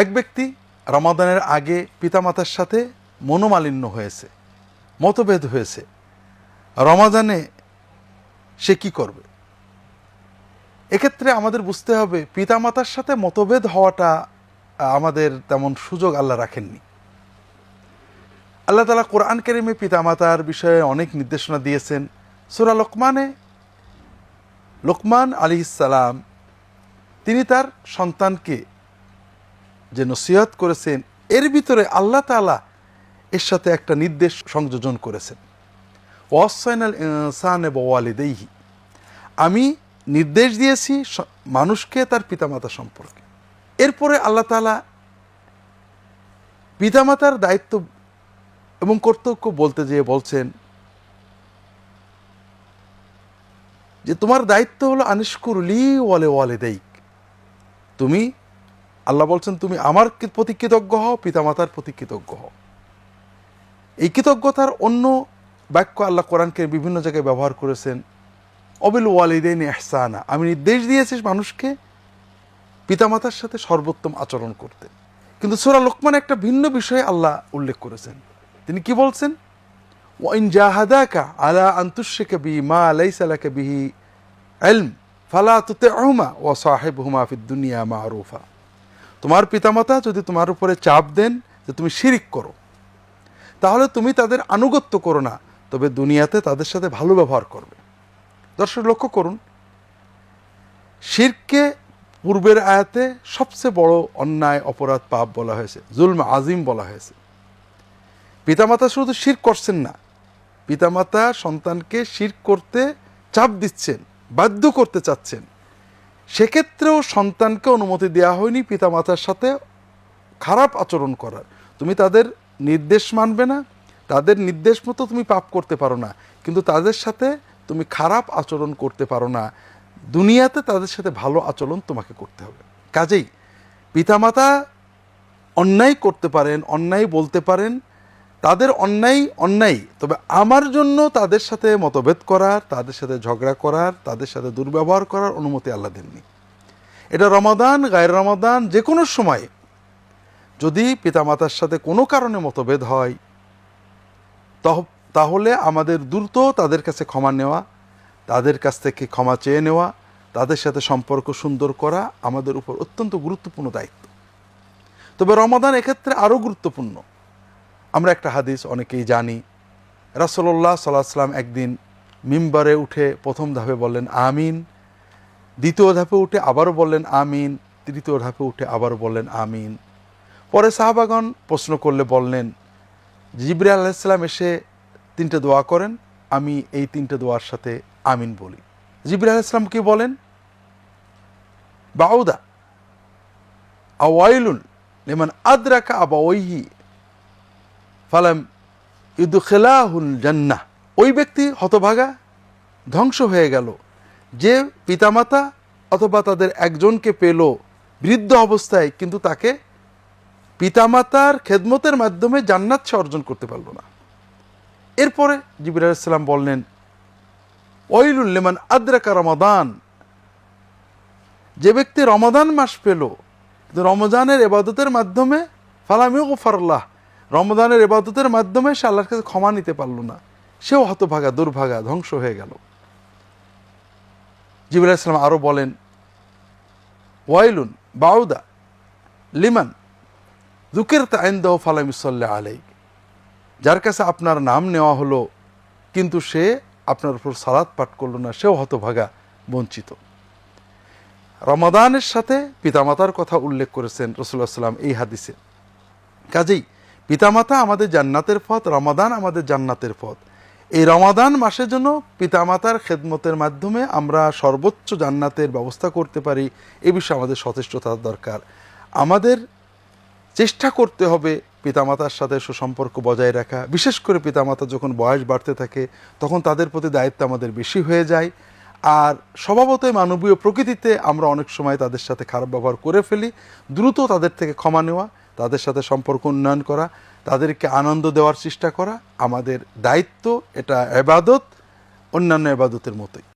এক ব্যক্তি রমাদানের আগে পিতামাতার সাথে মনোমালিন্য হয়েছে, মতভেদ হয়েছে। রমাদানে সে কি করবে? এক্ষেত্রে আমাদের বুঝতে হবে পিতামাতার সাথে মতভেদ হওয়াটা আমাদের তেমন সুযোগ আল্লাহ রাখেননি। আল্লাহ তালা কোরআন কেরিমে পিতামাতার বিষয়ে অনেক নির্দেশনা দিয়েছেন। সুরা লোকমানে, লোকমান আলী তিনি তার সন্তানকে যে নসিহত করেছেন, এর ভিতরে আল্লাহ তালা এর সাথে একটা নির্দেশ সংযোজন করেছেন। ওয়াসাইনাল ইনসানে বওয়ালিদেহি আমি নির্দেশ দিয়েছি মানুষকে তার পিতামাতা সম্পর্কে। এরপরে আল্লাহ তালা পিতামাতার দায়িত্ব এবং কর্তব্য বলতে যেয়ে বলছেন যে, তোমার দায়িত্ব হলো আনিস্কুরলি ওয়ালে ওয়ালে দেইক তুমি আল্লাহ বলছেন, তুমি আমার প্রতি কৃতজ্ঞ হও? পিতামাতার প্রতি কৃতজ্ঞ হও। এই কৃতজ্ঞতার অন্য বাক্য আল্লাহ কোরআনকে বিভিন্ন জায়গায় ব্যবহার করেছেন, অবিল ওয়ালিদেন এহসানা আমি নির্দেশ দিয়েছি মানুষকে পিতামাতার সাথে সর্বোত্তম আচরণ করতে। কিন্তু সুরা লোকমান একটা ভিন্ন বিষয়ে আল্লাহ উল্লেখ করেছেন। তিনি কি বলছেন? ওয়াইন জাহাদাকা আলা আন্তুশেকে বি মা আলাইসালাকে বিহি এলম ফালা তুতে আহমা ও সাহেব হুমা ফিদ দুনিয়া মারুফা। তোমার পিতামাতা যদি তোমার উপরে চাপ দেন যে তুমি শিরিক করো, তাহলে তুমি তাদের আনুগত্য করো না, তবে দুনিয়াতে তাদের সাথে ভালো ব্যবহার করবে। দর্শক, লক্ষ্য করুন, শিরকে পূর্বের আয়াতে সবচেয়ে বড় অন্যায়, অপরাধ, পাপ বলা হয়েছে, জুলম, আজিম বলা হয়েছে। পিতামাতা শুধু শির করছেন না, পিতামাতা সন্তানকে শির করতে চাপ দিচ্ছেন, বাধ্য করতে চাচ্ছেন। সেক্ষেত্রেও সন্তানকে অনুমতি দেওয়া হয়নি পিতামাতার সাথে খারাপ আচরণ করার। তুমি তাদের নির্দেশ মানবে না, তাদের নির্দেশ মতো তুমি পাপ করতে পারো না, কিন্তু তাদের সাথে তুমি খারাপ আচরণ করতে পারো না। দুনিয়াতে তাদের সাথে ভালো আচরণ তোমাকে করতে হবে। কাজেই পিতামাতা অন্যায় করতে পারেন, অন্যায় বলতে পারেন তাদের অন্যায় অন্যায়, তবে আমার জন্য তাদের সাথে মতভেদ করার, তাদের সাথে ঝগড়া করার, তাদের সাথে দুর্ব্যবহার করার অনুমতি আল্লাহ দেননি। এটা রমাদান, গায়ের রমাদান যে কোনো সময়। যদি পিতামাতার সাথে কোনো কারণে মতভেদ হয়, তহ- তাহলে আমাদের দ্রুত তাদের কাছে ক্ষমা নেওয়া, তাদের কাছ থেকে ক্ষমা চেয়ে নেওয়া, তাদের সাথে সম্পর্ক সুন্দর করা আমাদের উপর অত্যন্ত গুরুত্বপূর্ণ দায়িত্ব। তবে রমাদান এক্ষেত্রে আরও গুরুত্বপূর্ণ। আমরা একটা হাদিস অনেকেই জানি। রাসলল্লাহ সাল্লাহ সাল্লাম একদিন মিম্বারে উঠে প্রথম ধাপে বললেন, আমিন। দ্বিতীয় ধাপে উঠে আবারও বললেন, আমিন। তৃতীয় ধাপে উঠে আবারও বললেন, আমিন। পরে সাহাবাগন প্রশ্ন করলে বললেন জিবরি আলাইসাল্লাম এসে তিনটে দোয়া করেন, আমি এই তিনটে দোয়ার সাথে আমিন বলি। জিবরি আলাইসাল্লাম কি বলেন? বাউদা, আওয়াইলুন লিমান আদরাকা আবাওয়াইহি ফালাম ইদুখেলাহুল জান্নাহ। ওই ব্যক্তি হতভাগা, ধ্বংস হয়ে গেল। যে পিতামাতা অথবা তাদের একজনকে পেল বৃদ্ধ অবস্থায়, কিন্তু তাকে পিতামাতার খেদমতের মাধ্যমে জান্নাত সে অর্জন করতে পারল না। এরপরে জিবির আলাইসাল্লাম বললেন ওইলুল্লেমান আদ্রাকা রমাদান। যে ব্যক্তি রমাদান মাস পেল রমজানের এবাদতের মাধ্যমে ফালামিও গফারল্লাহ রমজানের এবাদতের মাধ্যমে সে আল্লাহর কাছে ক্ষমা নিতে পারল না। সেও হতভাগা, দুর্ভাগা, ধ্বংস হয়ে গেল। জিবুল ইসলাম আরও বলেন, ওয়াইলুন বাউদা লিমান দুকের তাইন্দাহ ফালামিসল্লা আলাই যার কাছে আপনার নাম নেওয়া হলো, কিন্তু সে আপনার উপর সালাদ পাঠ করল না, সেও হতভাগা, বঞ্চিত। রমাদানের সাথে পিতামাতার কথা উল্লেখ করেছেন রসুল্লাহ সাল্লাম এই হাদিসে। কাজেই পিতামাতা আমাদের জান্নাতের পথ, রমাদান আমাদের জান্নাতের পথ। এই রমাদান মাসের জন্য পিতামাতার খেদমতের মাধ্যমে আমরা সর্বোচ্চ জান্নাতের ব্যবস্থা করতে পারি, এ বিষয়ে আমাদের সচেষ্টতার দরকার। আমাদের চেষ্টা করতে হবে পিতামাতার সাথে সুসম্পর্ক বজায় রাখা। বিশেষ করে পিতামাতা যখন বয়স বাড়তে থাকে, তখন তাদের প্রতি দায়িত্ব আমাদের বেশি হয়ে যায়। আর স্বভাবতই মানবীয় প্রকৃতিতে আমরা অনেক সময় তাদের সাথে খারাপ ব্যবহার করে ফেলি, দ্রুত তাদের থেকে ক্ষমা নেওয়া। তাদের সাথে সম্পর্ক উন্নয়ন করা, তাদেরকে আনন্দ দেওয়ার চেষ্টা করা, আমাদের দায়িত্ব এটা এবাদত, অন্যান্য এবাদতের মতোই।